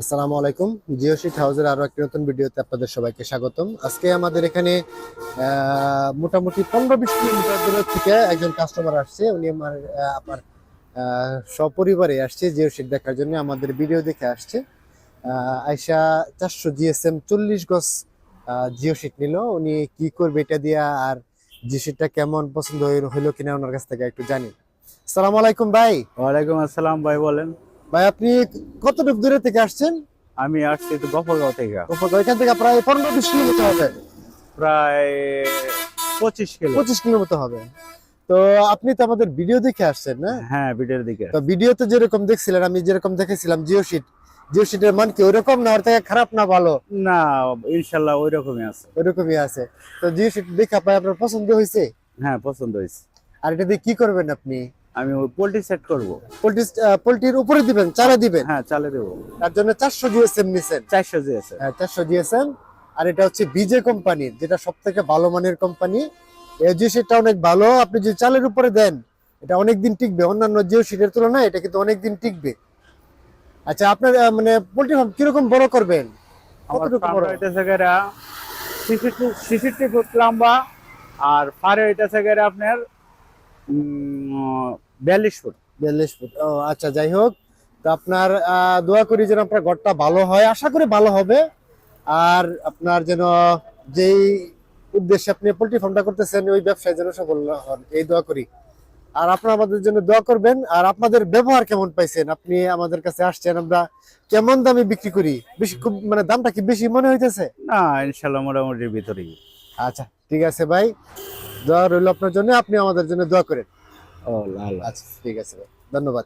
আসসালামু আলাইকুম। জিও শিট হাউসের আরও একটি নতুন ভিডিওতে আপনাদের সবাইকে স্বাগতম। আজকে আমাদের এখানে মোটামুটি পনেরো বিশ কিলোমিটার দূরের থেকে একজন কাস্টমার আসছে। উনি আমার আমার সপরিবারে আসছে জিও শিট দেখার জন্য। আমাদের ভিডিও দেখে আসছে। আয়শা চারশো জিএসএম চল্লিশ গজ জিও শিট নিল। উনি কি করবে এটা দিয়া আর জিও শিটটা কেমন পছন্দ হইল কিনা ওনার কাছ থেকে একটু জানি। আসসালামু আলাইকুম ভাই। ওয়ালাইকুম আসসালাম ভাই, বলেন। ভাই আপনি কতটুকু দূরে থেকে আসছেন? আমি আসছি তো গফরগাঁও থেকে। ওপর- ওইখান থেকে প্রায় পনেরো বিশ কিলোমিটার হবে। প্রায় পঁচিশ কিলো। পঁচিশ কিলোমিটার হবে। তো আপনি তো আমাদের ভিডিও দেখে আসছেন না? হ্যাঁ বিটের দিকে। তো ভিডিওতে যেরকম দেখছিলেন আমি যেরকম দেখেছিলাম জিও শিট জিও শিটের মান কি ওইরকম না ওর থেকে খারাপ না ভালো? না ইনশাল্লাহ ওই রকমই আছে। ওইরকমই আছে। তো জিও শিট দেখে আপনার পছন্দ হয়েছে? হ্যাঁ পছন্দ হয়েছে। আর এটা দিয়ে কি করবেন আপনি? আমি ওই পোল্ট্রি সেট করব। পোল্ট্রি পোল্ট্রির উপরে দিবেন চারা দিবেন? হ্যাঁ চালে দেবো। তার জন্য চারশো জিএসএম নিছেন। চারশো জি আছে হ্যাঁ চারশো জিএসএম। আর এটা হচ্ছে বিজে কোম্পানির যেটা সব থেকে ভালো মানের কোম্পানি। এই জিও শিটটা অনেক ভালো। আপনি যদি চালের উপরে দেন এটা অনেক দিন টিকবে। অন্যান্য জিও শিটের তুলনায় এটা কিন্তু অনেক দিন টিকবে। আচ্ছা আপনার মানে পোল্ট্রি ফার্ম কীরকম বড় করবেন? আমার কতটুকু ফার্ম বড়? হইতেছে গেরা ছিষট্টি ফুট লম্বা আর ফারে হইতেছে গেরা আপনার বিয়াল্লিশ ফুট। বিয়াল্লিশ ফুট। ও আচ্ছা যাই হোক। তো আপনার দোয়া করি যেন আপনার ঘরটা ভালো হয়। আশা করি ভালো হবে। আর আপনার যেন যেই উদ্দেশ্যে আপনি পোল্ট্রি ফার্মটা করতেছেন ওই ব্যবসায় যেন সফল হন এই দোয়া করি। আর আপনারা আমাদের জন্য দোয়া করবেন। আর আপনাদের ব্যবহার কেমন পাইছেন? আপনি আমাদের কাছে আসছেন আমরা কেমন দামে বিক্রি করি? বেশি খুব মানে দামটা কি বেশি মনে হইতেছে? না ইনশাল্লাহ মোটামুটির ভিতরেই। আচ্ছা ঠিক আছে ভাই। দোয়া রইল আপনার জন্য। আপনি আমাদের জন্য দোয়া করেন। ও লাল আচ্ছা ঠিক আছে ভাই। ধন্যবাদ।